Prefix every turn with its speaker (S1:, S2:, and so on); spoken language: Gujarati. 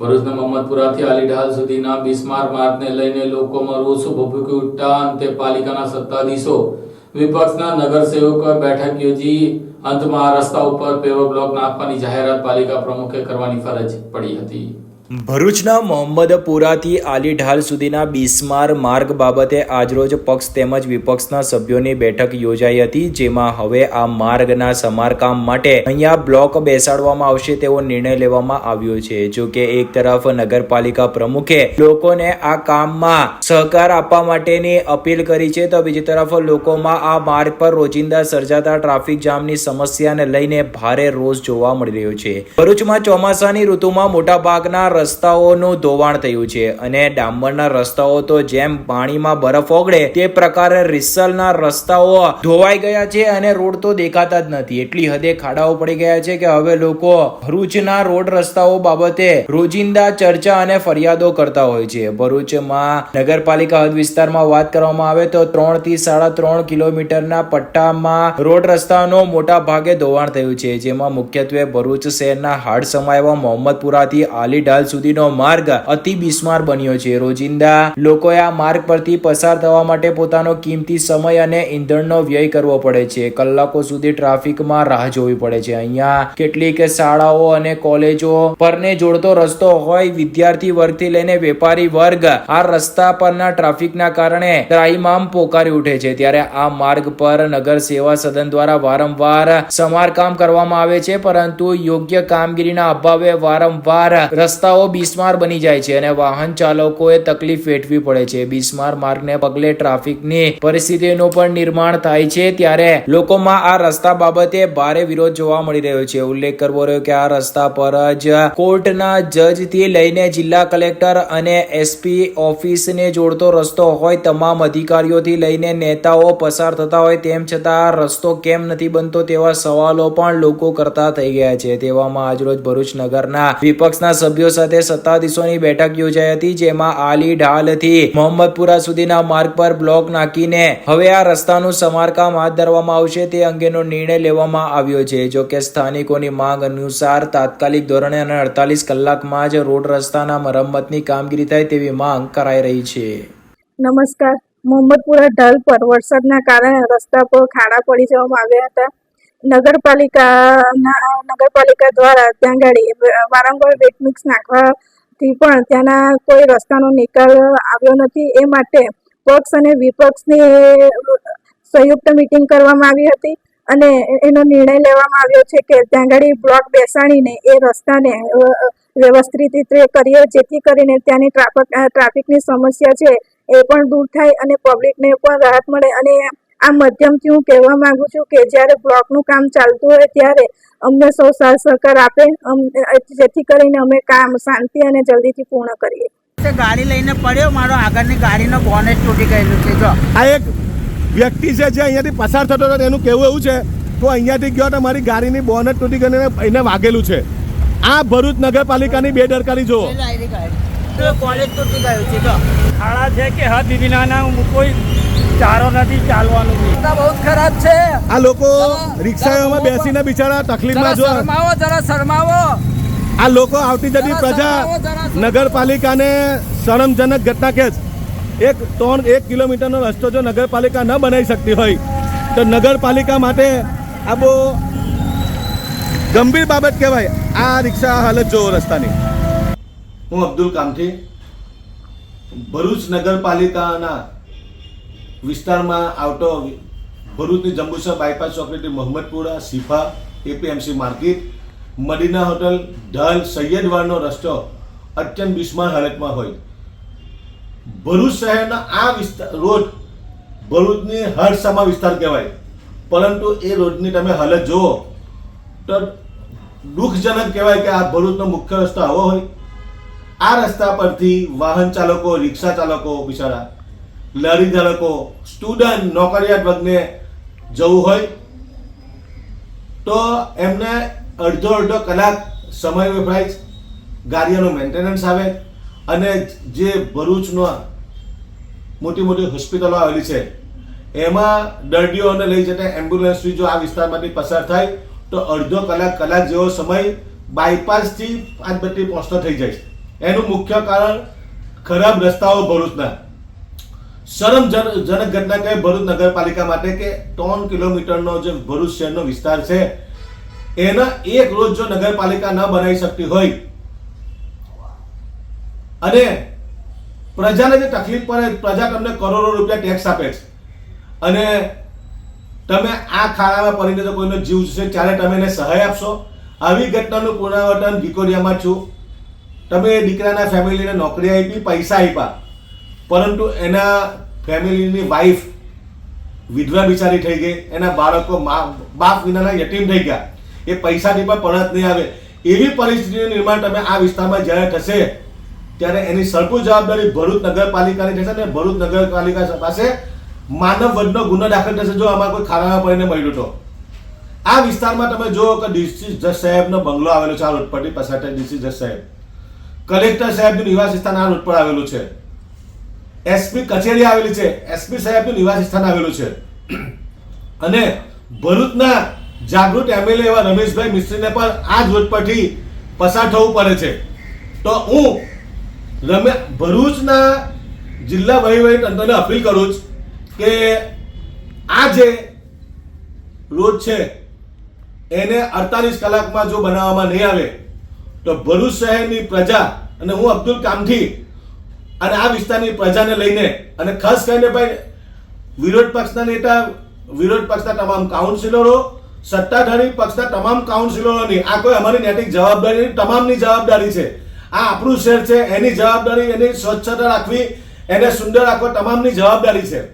S1: ભરૂચના મોહમ્મદપુરાથી આલીઢાલ સુધીના બિસ્માર માર્ગને લઈને લોકોમાં રોષ ભભૂકી ઉઠતા અંતે પાલિકાના સત્તાધીશો. વિપક્ષના નગરસેવકો બેઠક યોજી અંતમાં રસ્તા ઉપર પેવર બ્લોક નાખવાની જાહેરાત પાલિકા પ્રમુખે કરવાની ફરજ પડી હતી.
S2: ભરૂચના મોહમ્મદપુરાથી આલીઢાલ સુધીના બિસ્માર માર્ગ બાબતે આજરોજ પક્ષ તેમજ વિપક્ષના સભ્યોની બેઠક યોજાઈ હતી, જેમાં હવે આ માર્ગના સમારકામ માટે અહીંયા બ્લોક બેસાડવામાં આવશે તેવો નિર્ણય લેવામાં આવ્યો છે. જો કે એક તરફ નગરપાલિકા પ્રમુખે લોકોને આ કામમાં સહકાર આપવા માટેની અપીલ કરી છે, તો બીજી તરફ લોકોમાં આ માર્ગ પર રોજિંદા સર્જાતા ટ્રાફિક જામની સમસ્યાને લઈને ભારે રોષ જોવા મળી રહ્યો છે. ભરૂચમાં ચોમાસાની ઋતુમાં મોટા ભાગના રસ્તાઓનું ધોવાણ થયું છે અને ડામરના રસ્તાઓ તો જેમ પાણીમાં બરફ ઓગળે તે પ્રકારે રિસલના રસ્તાઓ ધોવાઈ ગયા છે અને રોડ તો દેખાતા જ નથી. એટલી હદે ખાડાઓ પડી ગયા છે કે હવે લોકો ભરૂચના રોડ રસ્તાઓ બાબતે રોજિંદા ચર્ચા અને ફરિયાદો કરતા હોય છે. ભરૂચમાં નગરપાલિકા હદ વિસ્તારમાં વાત કરવામાં આવે તો ત્રણથી સાડા ત્રણ કિલોમીટરના પટ્ટામાં રોડ રસ્તાનો મોટા ભાગે ધોવાણ થયું છે, જેમાં મુખ્યત્વે ભરૂચ શહેરના હાડ સમાયવા મોહમ્મદપુરાથી આલીઢાલ સુધીનો માર્ગ અતિ બિસ્માર બન્યો છે. રોજિંદા લોકોએ આ માર્ગ પરથી પસાર થવા માટે પોતાનો કિંમતી સમય અને ઈંધણનો વ્યય કરવો પડે છે. કલાકો સુધી ટ્રાફિકમાં રાહ જોવી પડે છે. અહીંયા કેટલીક શાળાઓ અને કોલેજો પરને જોડતો રસ્તો હોય, વિદ્યાર્થી વર્ગથી લઈને વેપારી વર્ગ આ રસ્તા પરના ટ્રાફિકના કારણે ત્રાહિમામ પોકારી ઉઠે છે. ત્યારે આ માર્ગ પર નગર સેવા સદન દ્વારા વારંવાર સમારકામ કરવામાં આવે છે, પરંતુ યોગ્ય કામગીરીના અભાવે વારંવાર રસ્તાઓ બિસ્માર બની જાય છે અને વાહન ચાલકોએ તકલીફ વેઠવી પડે છે. બિસ્માર માર્ગને પગલે ટ્રાફિકની પરિસ્થિતિનું પણ નિર્માણ થાય છે ત્યારે લોકોમાં આ રસ્તા બાબતે ભારે વિરોધ જોવા મળી રહ્યો છે. ઉલ્લેખ કરવો રહ્યો કે આ રસ્તા પર જ કોર્ટના જજથી લઈને જિલ્લા કલેક્ટર અને એસપી ઓફિસને જોડતો રસ્તો હોય, તમામ અધિકારીઓથી લઈને નેતાઓ પસાર થતા હોય તેમ છતાં આ રસ્તો કેમ નથી બનતો તેવા સવાલો પણ લોકો કરતા થઈ ગયા છે. તેવામાં આજરોજ ભરૂચ નગરના વિપક્ષના સભ્યો સાથે સત્તાધીશોની બેઠક યોજાઈ હતી, જેમાં આલી ઢાલથી મોહમ્મદપુરા સુધીના માર્ગ પર બ્લોક નાખીને હવે આ રસ્તાનું સમારકામ હાથ ધરવામાં આવશે તે અંગેનો નિર્ણય લેવામાં આવ્યો છે. જો સ્થાનિકોની માંગ અનુસાર તાત્કાલિક ધોરણે અને અડતાલીસ કલાકમાં જ રોડ રસ્તાના મરમ્મતની કામગીરી થાય તેવી માંગ કરાઈ રહી છે.
S3: નમસ્કાર. મોહમ્મદપુરા ઢાલ પર વરસાદના કારણે રસ્તા પર ખાડા પડી જવામાં આવ્યા હતા. નગરપાલિકાના, નગરપાલિકા દ્વારા ત્યાં ગાડી, વારંવાર વેટ મિક્સ નાખવાથી પણ ત્યાંના કોઈ રસ્તાનો નિકાલ આવ્યો નથી. એ માટે પક્ષ અને વિપક્ષની સંયુક્ત મિટિંગ કરવામાં આવી હતી અને એનો નિર્ણય લેવામાં આવ્યો છે કે ત્યાં ગાડી બ્લોક બેસાડીને એ રસ્તાને વ્યવસ્થિત રીતે કરીએ, જેથી કરીને ત્યાંની ટ્રાફિક ટ્રાફિકની સમસ્યા છે એ પણ દૂર થાય અને પબ્લિકને પણ રાહત મળે અને આ માધ્યમથી હું કહેવા માંગુ છું કે જ્યારે બ્લોકનું કામ ચાલતું હોય ત્યારે અમને સૌ સાથ સહકાર આપે. અમ- જેથી કરીને અમે કામ શાંતિ અને જલ્દીથી પૂર્ણ કરીએ.
S4: તે ગાડી લઈને પડ્યો? મારો આગળની ગાડીનો બોનેટ તૂટી ગયેલું છે. જો.
S5: આ એક વ્યક્તિ છે જે અહીંયાથી પસાર થતો હતો એનું કહેવું એવું છે તો અહીંયાથી ગયો તો મારી ગાડીની બોનટ તૂટી ગઈને એને વાગેલું છે. આ ભરૂચ નગરપાલિકાની બેદરકારી જુઓ.
S4: કોલેજ તૂટી ગયું છે. જો.
S6: ખાડા છે કે હદ વિનાના કોઈ ચારો નથી ચાલવાનું
S4: રસ્તા બહુ ખરાબ છે.
S5: આ લોકો રિક્ષાઓમાં બેસીને બિચારા તકલીફમાં જો
S4: શરમાવો જરા શરમાવો.
S5: આ લોકો આવતી જતી પ્રજા. નગરપાલિકાને શરમજનક ઘટના કે એક ત્રણ એક કિલોમીટરનો રસ્તો જો નગરપાલિકા ન બનાવી શકતી હોય તો નગરપાલિકા માટે આ બહુ ગંભીર બાબત કહેવાય. આ રિક્ષા હાલત જોવો રસ્તાની. હું અબ્દુલ કામથી ભરૂચ નગરપાલિકાના વિસ્તારમાં આવતો ભરૂચની Jambusar bypass ચોકડીથી Mohammadpura Sifa APMC market Madina hotel Dhal, સૈયદવાડનો રસ્તો અત્યંત બિસ્માર હાલતમાં હોય. ભરૂચ શહેરના આ વિસ્તાર રોડ ભરૂચની હરસામા વિસ્તાર કહેવાય. પરંતુ એ રોડની તમે હાલત જુઓ તો દુઃખજનક કહેવાય કે આ ભરૂચનો મુખ્ય રસ્તો આવો હોય. આ રસ્તા પરથી વાહન ચાલકો, રિક્ષા ચાલકો બિચારા લારી ચાલકો સ્ટુડન્ટ નોકરિયાત વર્ગને જવું હોય તો એમને અડધો અડધો કલાક સમય વપરાય. ગાડીઓનું મેન્ટેનન્સ આવે અને જે ભરૂચનો મોટી મોટી હોસ્પિટલો આવેલી છે, એમાં દર્દીઓને લઈ જતા એમ્બ્યુલન્સથી જો આ વિસ્તારમાંથી પસાર થાય, તો અડધો કલાક કલાક જેવો સમય બાયપાસથી પાંચ બધી પહોંચતો થઈ જાય છે એનું મુખ્ય કારણ ખરાબ રસ્તાઓ ભરૂચના શરમજનક ઘટના કહે ભરૂચ નગરપાલિકા માટે કે ત્રણ કિલોમીટરનો જે ભરૂચ શહેરનો વિસ્તાર છે, એના એક રોજ જો નગરપાલિકા ન બનાવી શકતી હોય, અને પ્રજાને જે તકલીફ પડે, પ્રજા તમને કરોડો રૂપિયા ટેક્સ આપે છે. અને તમે આ ખાડામાં પડીને તો કોઈનો જીવ જશે, ત્યારે તમે એને સહાય આપશો. આવી ઘટનાનું પુનરાવર્તન વિકોરિયામાં છું. તમે દીકરાના ફેમિલીને નોકરી આપી, પૈસા આપ્યા. પરંતુ એના ફેમિલીની વાઈફ વિધવા બિચારી થઈ ગઈ, એના બાળકો બાપ વિનાના યતીમ થઈ ગયા. એ પૈસાથી પણ પરત નહીં આવે. એવી પરિસ્થિતિનું નિર્માણ તમે આ વિસ્તારમાં જ્યારે થશે, ત્યારે એની સરખું જવાબદારી ભરૂચ નગરપાલિકાની થશે અને ભરૂચ નગરપાલિકા પાસે માનવ વધનો ગુનો દાખલ થશે જો આમાં કોઈ ખાડામાં પડીને મળ્યું તો આ વિસ્તારમાં તમે જુઓ કે ડીસી જજ સાહેબનો બંગલો આવેલો છે આ રોડ પરથી પસાર થાય ડીસી જજ સાહેબ. કલેક્ટર સાહેબનું નિવાસ સ્થાન આ રોડ આવેલું છે. એસપી કચેરી આવેલી છે. એસપી સાહેબનું નિવાસી સ્થાન આવેલું છે. અને ભરૂચના જાગૃત એમએલએ એવા રમેશભાઈ મિસ્ત્રીને પણ આ જ રોડ પરથી પસાર થવું પડે છે. તો હું રમે, ભરૂચના જિલ્લા તંત્રને અપીલ કરું છું કે આ જે રોડ છે, એને અડતાલીસ કલાકમાં જો બનાવવામાં નહીં આવે, તો ભરૂચ શહેરની પ્રજા અને હું અબ્દુલ કામથી અને આ વિસ્તારની પ્રજાને લઈને અને ખાસ કરીને ભાઈ, વિરોધ પક્ષના નેતા, વિરોધ પક્ષના તમામ કાઉન્સિલરો સત્તાધારી પક્ષના તમામ કાઉન્સિલરોની આ કોઈ અમારી નૈતિક જવાબદારી તમામની જવાબદારી છે. આ આપણું શહેર છે, એની જવાબદારી, એની સ્વચ્છતા રાખવી, એને સુંદર રાખવા તમામની જવાબદારી છે.